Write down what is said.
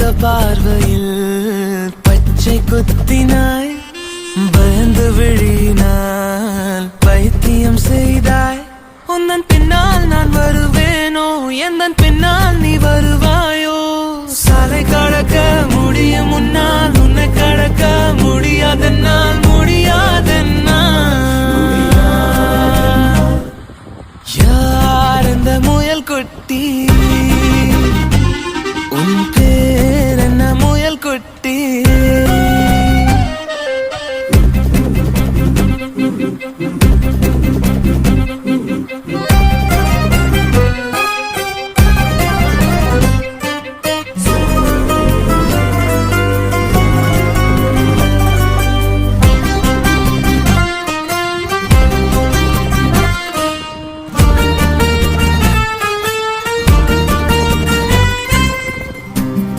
பார்த்த பார்வையில் பச்சை குத்தினாய் பயந்து விழினால் பைத்தியம் செய்தாய். உந்தன் பின்னால் நான் வருவேனோ? எந்தன் பின்னால் நீ வருவாயோ? சாலை கடக்க முடியும் முன்னால் உன்னை கடக்க முடியாதென்னால் முடியாதென்னால். யா